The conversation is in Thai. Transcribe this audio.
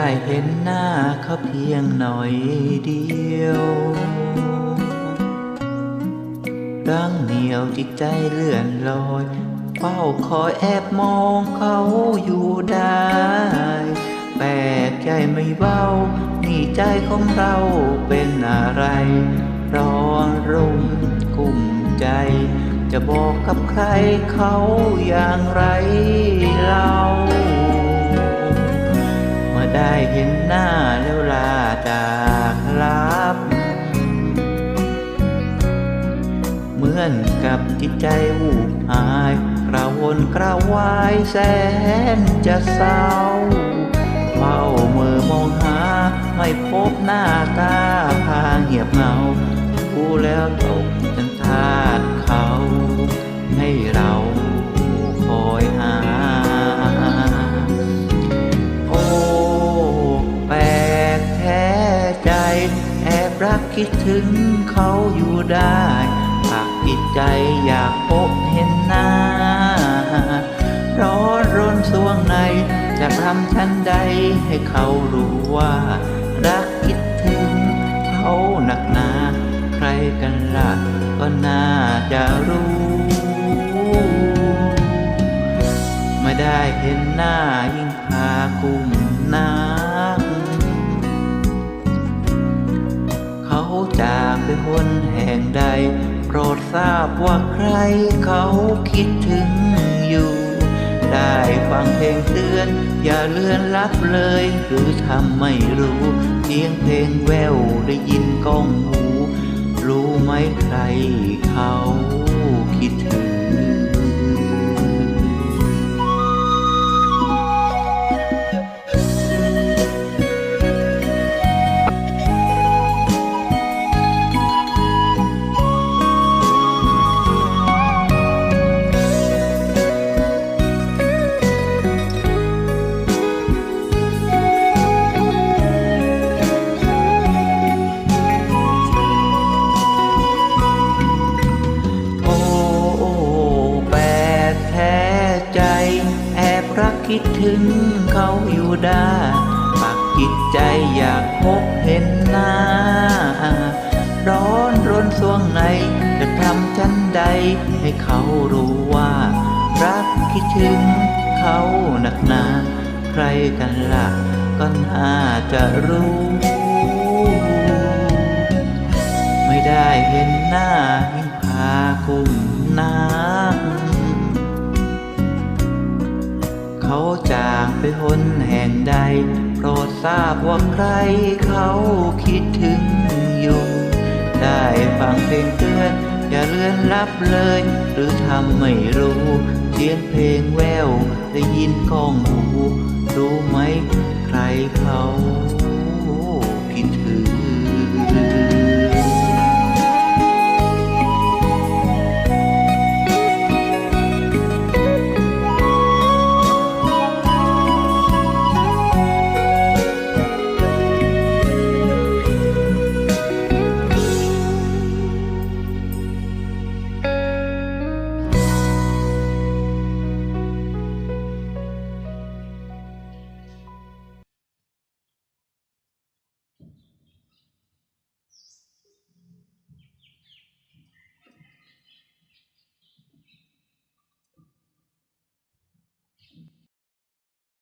ได้เห็นหน้าเขาเพียงหน่อยเดียวรังเหนียวจิตใจเลื่อนลอยเฝ้าคอยแอบมองเขาอยู่ได้ แปลกใจไม่เบา นี่ใจของเราเป็นอะไร ร้อนรุ่มกุ้มใจ จะบอกกับใครเขาอย่างไรเล่า ได้เห็นหน้าแล้วลาจากลับ เหมือนกับจิตใจวูบหายกระวนกระวายแสนจะเศร้าเฝ้าเมื่อมองหาไม่พบหน้าตาพางเงียบเงาผู้แล้วตกจนทา คิดถึงเขาอยู่ได้หากจิตใจอยากพบเห็นหน้า ร้อนรนสวงในจะทำชั้นใดให้เขารู้ว่า รักคิดถึงเขาหนักหนา ใครกันล่ะก็น่าจะรู้ ไม่ได้เห็นหน้า จากไปคนแห่งใด โปรดทราบว่าใครเขาคิดถึงอยู่ ได้ฟังเพลงเตือน อย่าเลื่อนลับเลย หรือทำไม่รู้ เพียงเพลงแววได้ยินก้องหู รู้ไหมใครเขาคิดถึง ดถึงเขาอยู่ได้ปักจิตใจอยากพบเห็นหน้า ร้อนรนสวงในจะทำชั้นใด ให้เขารู้ว่า รักคิดถึงเขาหนักหนา ใครกันล่ะ ก็น่าจะรู้ ไม่ได้เห็นหน้ายิ่งพากุ้มนัก เขาจากไปหนแห่งใด โปรดทราบว่าใครเขาคิดถึงอยู่ ได้ฟังเพลงเตือน อย่าเลื่อนลับเลย หรือทำไม่รู้เสียงเพลงแวว ได้ยินก้องหู รู้ไหม ใครเขาคิดถึง